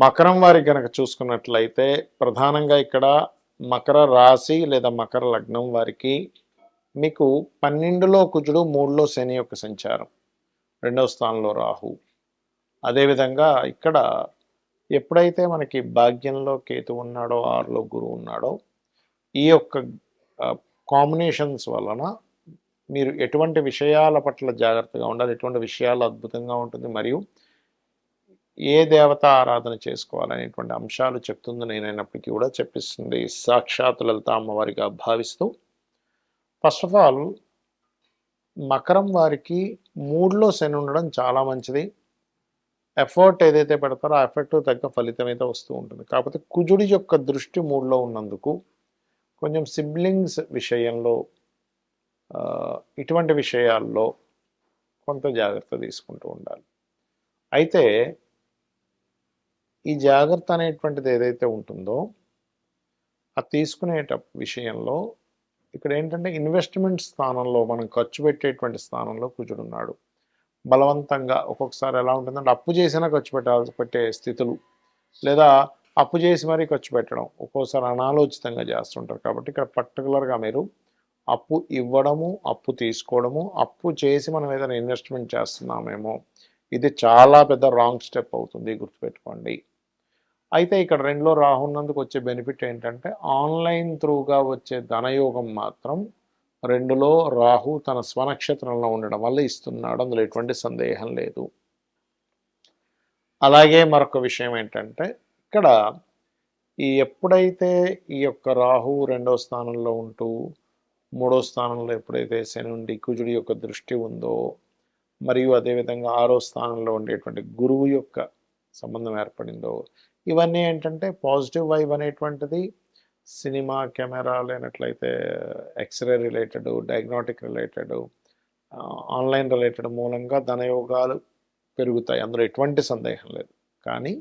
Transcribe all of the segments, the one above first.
మకరం వారి కనుక చూసుకున్నట్లయితే ప్రధానంగా ఇక్కడ మకర రాశి లేదా మకర లగ్నం వారికి మీకు పన్నెండులో కుజుడు మూడులో శని యొక్క సంచారం. రెండవ స్థానంలో రాహు. అదేవిధంగా ఇక్కడ ఎప్పుడైతే మనకి భాగ్యంలో కేతు ఉన్నాడో ఆరులో గురువు ఉన్నాడో ఈ యొక్క కాంబినేషన్స్ వలన మీరు ఎటువంటి విషయాల పట్ల జాగ్రత్తగా ఉండాలి ఎటువంటి విషయాలు అద్భుతంగా ఉంటుంది మరియు ఏ దేవత ఆరాధన చేసుకోవాలనేటువంటి అంశాలు చెప్తుంది. నేనైనప్పటికీ కూడా చెప్పిస్తుంది. సాక్షాత్ లలిత అమ్మవారిగా భావిస్తూ ఫస్ట్ ఆఫ్ ఆల్ మకరం వారికి మూడ్లో శని ఉండడం చాలా మంచిది. ఎఫర్ట్ ఏదైతే పెడతారో ఆ ఎఫర్ట్ తగ్గ ఫలితం అయితే వస్తూ ఉంటుంది. కాకపోతే కుజుడి యొక్క దృష్టి మూడ్లో ఉన్నందుకు కొంచెం సిబ్లింగ్స్ విషయంలో ఇటువంటి విషయాల్లో కొంత జాగ్రత్త తీసుకుంటూ ఉండాలి. అయితే ఈ జాగ్రత్త అనేటువంటిది ఏదైతే ఉంటుందో అది తీసుకునేట విషయంలో ఇక్కడ ఏంటంటే ఇన్వెస్ట్మెంట్ స్థానంలో మనం ఖర్చు పెట్టేటువంటి స్థానంలో కూర్చుడున్నాడు బలవంతంగా ఒక్కొక్కసారి ఎలా ఉంటుందంటే అప్పు చేసినా ఖర్చు పెట్టాల్సి పెట్టే స్థితులు లేదా అప్పు చేసి మరీ ఖర్చు పెట్టడం ఒక్కోసారి అనాలోచితంగా చేస్తుంటారు. కాబట్టి ఇక్కడ పర్టికులర్గా మీరు అప్పు ఇవ్వడము అప్పు తీసుకోవడము అప్పు చేసి మనం ఏదైనా ఇన్వెస్ట్మెంట్ చేస్తున్నామేమో ఇది చాలా పెద్ద రాంగ్ స్టెప్ అవుతుంది గుర్తుపెట్టుకోండి. అయితే ఇక్కడ రెండులో రాహున్నందుకు వచ్చే బెనిఫిట్ ఏంటంటే ఆన్లైన్ త్రూగా వచ్చే ధనయోగం మాత్రం రెండులో రాహు తన స్వనక్షత్రంలో ఉండడం వల్ల ఇస్తున్నాడు. అందులో ఎటువంటి సందేహం లేదు. అలాగే మరొక విషయం ఏంటంటే ఇక్కడ ఈ ఎప్పుడైతే ఈ యొక్క రాహు రెండో స్థానంలో ఉంటూ మూడో స్థానంలో ఎప్పుడైతే శని ఉండి కుజుడి యొక్క దృష్టి ఉందో మరియు అదేవిధంగా ఆరో స్థానంలో ఉండేటువంటి గురువు యొక్క సంబంధం ఏర్పడిందో ఇవన్నీ ఏంటంటే పాజిటివ్ వైబ్ అనేటువంటిది సినిమా కెమెరా లేనట్లయితే x-ray related diagnostic related online related మూలంగా ధనయోగాలు పెరుగుతాయి. అందులో ఎటువంటి సందేహం లేదు. కానీ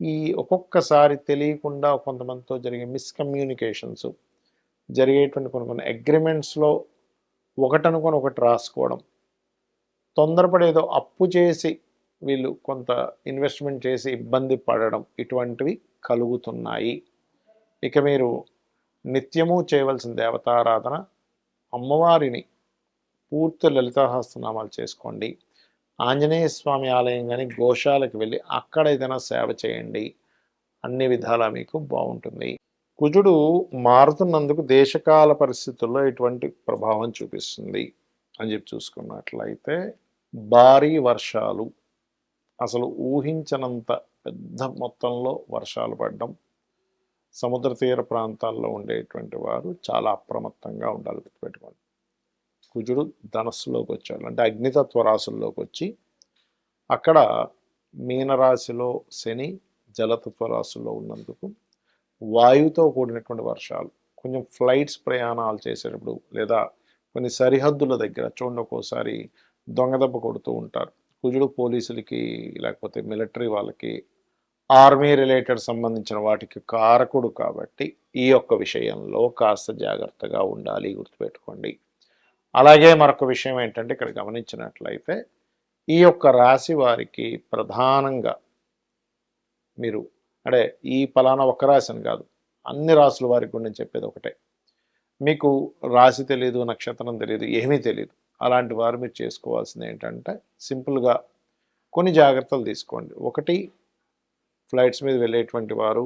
ఈ ఒక్కొక్కసారి తెలియకుండా కొంతమందితో జరిగే మిస్కమ్యూనికేషన్స్ జరిగేటువంటి కొన్ని కొన్ని అగ్రిమెంట్స్లో ఒకటనుకొని ఒకటి రాసుకోవడం తొందరపడేదో అప్పు చేసి వీళ్ళు కొంత ఇన్వెస్ట్మెంట్ చేసి ఇబ్బంది పడడం ఇటువంటివి కలుగుతున్నాయి. ఇక మీరు నిత్యము చేయవలసిన దేవతారాధన అమ్మవారిని పూర్తి లలితాహస్తనామాలు చేసుకోండి. ఆంజనేయ స్వామి ఆలయం కానీ గోశాలకు వెళ్ళి అక్కడ ఏదైనా సేవ చేయండి. అన్ని విధాలా మీకు బాగుంటుంది. కుజుడు మారుతున్నందుకు దేశకాల పరిస్థితుల్లో ఎటువంటి ప్రభావం చూపిస్తుంది అని చెప్పి చూసుకున్నట్లయితే భారీ వర్షాలు అసలు ఊహించనంత పెద్ద మొత్తంలో వర్షాలు పడడం సముద్ర తీర ప్రాంతాల్లో ఉండేటువంటి వారు చాలా అప్రమత్తంగా ఉండాలి గుర్తుపెట్టుకోండి. కుజుడు ధనస్సులోకి వచ్చాడు అంటే అగ్నితత్వ రాశుల్లోకి వచ్చి అక్కడ మీనరాశిలో శని జలతత్వ రాశుల్లో ఉన్నందుకు వాయువుతో కూడినటువంటి వర్షాలు కొంచెం ఫ్లైట్స్ ప్రయాణాలు చేసేటప్పుడు లేదా కొన్ని సరిహద్దుల దగ్గర చూడండి ఒక్కోసారి దొంగదెబ్బ కొడుతూ ఉంటారు. కుజుడు పోలీసులకి లేకపోతే మిలిటరీ వాళ్ళకి ఆర్మీ రిలేటెడ్ సంబంధించిన వాటికి కారకుడు కాబట్టి ఈ యొక్క విషయంలో కాస్త జాగ్రత్తగా ఉండాలి గుర్తుపెట్టుకోండి. అలాగే మరొక విషయం ఏంటంటే ఇక్కడ గమనించినట్లయితే ఈ యొక్క రాశి వారికి ప్రధానంగా మీరు అంటే ఈ ఫలానా ఒక రాశి అని కాదు అన్ని రాసుల వారికి గురించి చెప్పేది ఒకటే. మీకు రాశి తెలియదు నక్షత్రం తెలియదు ఏమీ తెలియదు అలాంటి వారు మీరు చేసుకోవాల్సింది ఏంటంటే సింపుల్గా కొన్ని జాగ్రత్తలు తీసుకోండి. ఒకటి ఫ్లైట్స్ మీద వెళ్ళేటువంటి వారు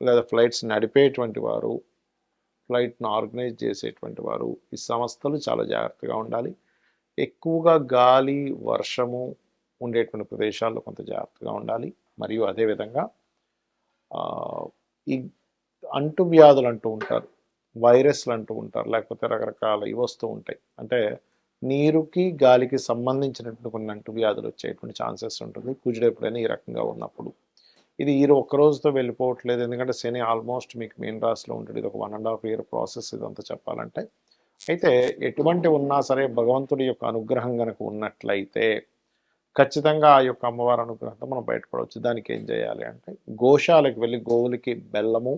లేదా ఫ్లైట్స్ నడిపేటువంటి వారు ఫ్లైట్ను ఆర్గనైజ్ చేసేటువంటి వారు ఈ సంస్థలు చాలా జాగ్రత్తగా ఉండాలి. ఎక్కువగా గాలి వర్షము ఉండేటువంటి ప్రదేశాల్లో కొంత జాగ్రత్తగా ఉండాలి. మరియు అదేవిధంగా ఈ అంటువ్యాధులు అంటూ ఉంటారు వైరస్లు అంటూ ఉంటారు లేకపోతే రకరకాల ఇవి వస్తూ ఉంటాయి. అంటే నీరుకి గాలికి సంబంధించినటువంటి కొన్ని వచ్చేటువంటి ఛాన్సెస్ ఉంటుంది. కుజుడు ఎప్పుడైనా ఈ రకంగా ఉన్నప్పుడు. ఇది ఈ ఒక్క రోజుతో వెళ్ళిపోవట్లేదు. ఎందుకంటే శని ఆల్మోస్ట్ మీకు మెయిన్ రాశిలో ఉంటుంది ఇది ఒక one and half year process ఇదంతా చెప్పాలంటే. అయితే ఎటువంటి ఉన్నా సరే భగవంతుడి యొక్క అనుగ్రహం కనుక ఉన్నట్లయితే ఖచ్చితంగా ఆ యొక్క అమ్మవారి అనుగ్రహంతో మనం బయటపడవచ్చు. దానికి ఏం చేయాలి అంటే గోశాలకు వెళ్ళి గోవులకి బెల్లము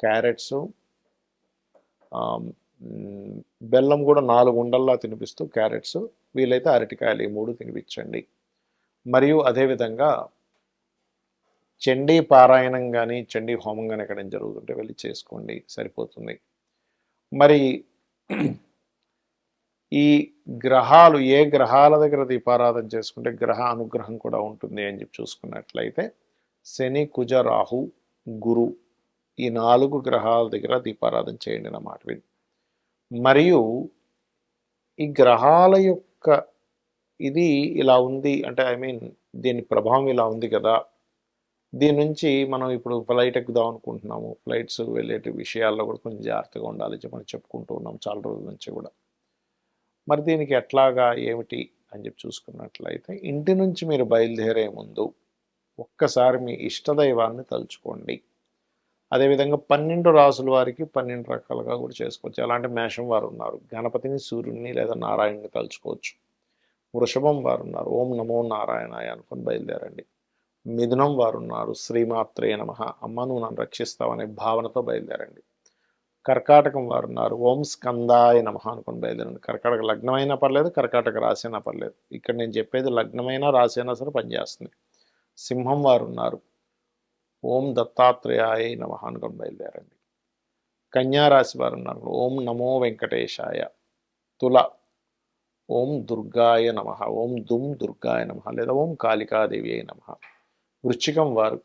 క్యారెట్స్ బెల్లం కూడా నాలుగు ఉండల్లా తినిపిస్తూ క్యారెట్స్ వీలైతే అరటికాయలు ఈ మూడు తినిపించండి. మరియు అదేవిధంగా చండీ పారాయణం కానీ చండీ హోమం కానీ ఎక్కడైనా జరుగుతుంటే వెళ్ళి చేసుకోండి సరిపోతుంది. మరి ఈ గ్రహాలు ఏ గ్రహాల దగ్గర దీపారాధన చేసుకుంటే గ్రహ అనుగ్రహం కూడా ఉంటుంది అని చెప్పి చూసుకున్నట్లయితే శని కుజ రాహు గురు ఈ నాలుగు గ్రహాల దగ్గర దీపారాధన చేయండి నా మాట విని. మరియు ఈ గ్రహాల యొక్క ఇది ఇలా ఉంది అంటే ఐ మీన్ దీని ప్రభావం ఇలా ఉంది కదా. దీని నుంచి మనం ఇప్పుడు ఫ్లైట్ ఎక్కుదాం అనుకుంటున్నాము. ఫ్లైట్స్ వెళ్ళేటి విషయాల్లో కూడా కొంచెం జాగ్రత్తగా ఉండాలి చెప్పి మనం చెప్పుకుంటూ ఉన్నాం చాలా రోజుల నుంచి కూడా. మరి దీనికి ఎట్లాగా ఏమిటి అని చెప్పి చూసుకున్నట్లయితే ఇంటి నుంచి మీరు బయలుదేరే ముందు ఒక్కసారి మీ ఇష్టదైవాన్ని తలుచుకోండి. అదేవిధంగా పన్నెండు రాసుల వారికి పన్నెండు రకాలుగా కూడా చేసుకోవచ్చు. అలాంటి మేషం వారు ఉన్నారు? గణపతిని సూర్యుడిని లేదా నారాయణని తలుచుకోవచ్చు. వృషభం వారు ఉన్నారు. ఓం నమో నారాయణాయ అనుకుని బయలుదేరండి. మిథునం వారు ఉన్నారు. శ్రీమాత్రే నమ. అమ్మ నువ్వు నన్ను రక్షిస్తావనే భావనతో బయలుదేరండి. కర్కాటకం వారు ఉన్నారు. ఓం స్కందాయ నమ అనుకుని బయలుదేరండి. కర్కాటక లగ్నమైనా పర్లేదు కర్కాటక రాసైనా అయినా పర్లేదు. ఇక్కడ నేను చెప్పేది లగ్నమైనా రాసైనా అయినా సరే పనిచేస్తుంది. సింహం వారు ఉన్నారు. ఓం దత్తాత్రేయాయ నమ బయలుదేరండి. కన్యారాశి వారు ఉన్నారు. ఓం నమో వెంకటేశాయ తుల. ఓం దుర్గాయ నమ. ఓం దుమ్ దుర్గాయ నమ. లేదా ఓం కాళికాదేవి అయి నమ. వృశ్చికం వారు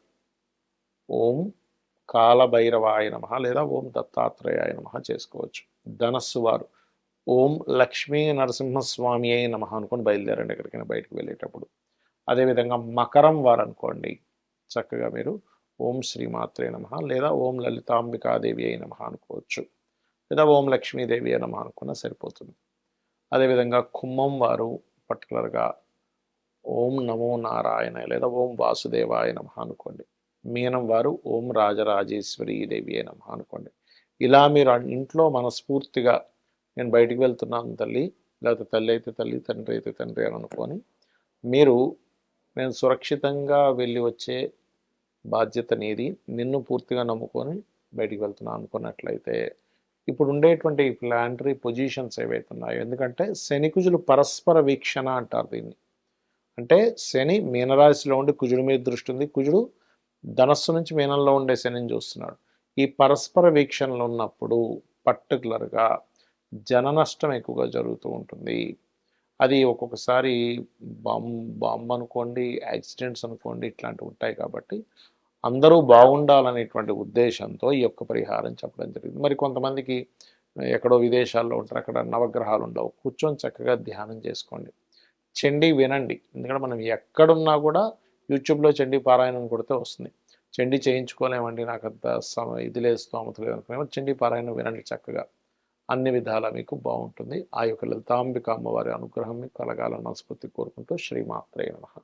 ఓం కాలభైరవాయ నమ లేదా ఓం దత్తాత్రేయాయ నమ చేసుకోవచ్చు. ధనస్సు వారు ఓం లక్ష్మీ నరసింహస్వామి అయి నమ అనుకొని బయలుదేరండి ఎక్కడికైనా బయటకు వెళ్ళేటప్పుడు. అదేవిధంగా మకరం వారు అనుకోండి. చక్కగా మీరు ఓం శ్రీమాత్రే నమ లేదా ఓం లలితాంబికాదేవి అయి నమ అనుకోవచ్చు. లేదా ఓం లక్ష్మీదేవి అయి నమ అనుకున్నా సరిపోతుంది. అదేవిధంగా కుమ్మం వారు పర్టికులర్గా ఓం నమో నారాయణ లేదా ఓం వాసుదేవాయ నమ అనుకోండి. మీనం వారు ఓం రాజరాజేశ్వరి దేవి నమ అనుకోండి. ఇలా మీరు ఇంట్లో మనస్ఫూర్తిగా నేను బయటికి వెళ్తున్నాను తల్లి లేకపోతే తల్లి అయితే తల్లి తండ్రి అయితే తండ్రి అని అనుకొని మీరు నేను సురక్షితంగా వెళ్ళి వచ్చే బాధ్యత నీది నిన్ను పూర్తిగా నమ్ముకొని బయటికి వెళ్తున్నాను అనుకున్నట్లయితే ఇప్పుడు ఉండేటువంటి ప్లాంటరీ పొజిషన్స్ ఏవైతే ఉన్నాయో ఎందుకంటే శనికుజులు పరస్పర వీక్షణ అంటారు దీన్ని. అంటే శని మీనరాశిలో ఉండి కుజుడి మీద దృష్టి ఉంది. కుజుడు ధనస్సు నుంచి మీనంలో ఉండే శనిని చూస్తున్నాడు. ఈ పరస్పర వీక్షణలు ఉన్నప్పుడు పర్టికులర్గా జన నష్టం ఎక్కువగా జరుగుతూ ఉంటుంది. అది ఒక్కొక్కసారి బాంబ్ బాంబ్ అనుకోండి యాక్సిడెంట్స్ అనుకోండి ఇట్లాంటివి ఉంటాయి కాబట్టి అందరూ బాగుండాలనేటువంటి ఉద్దేశంతో ఈ యొక్క పరిహారం చెప్పడం జరిగింది. మరి కొంతమందికి ఎక్కడో విదేశాల్లో ఉంటారు అక్కడ నవగ్రహాలు ఉండవు. కూర్చొని చక్కగా ధ్యానం చేసుకోండి. చెండి వినండి. ఎందుకంటే మనం ఎక్కడున్నా కూడా యూట్యూబ్లో చెండి పారాయణం కొడితే వస్తుంది. చెండి చేయించుకోలేమండి నాకు అంత సమ ఇది లేదు స్తోమత లేదు అనుకునేమో చండీ పారాయణం వినండి చక్కగా. అన్ని విధాలా మీకు బాగుంటుంది. ఆ యొక్క లలితాంబిక అమ్మవారి అనుగ్రహం మీకు కలగాలని మనస్ఫూర్తి కోరుకుంటూ శ్రీమాత్రే నమః.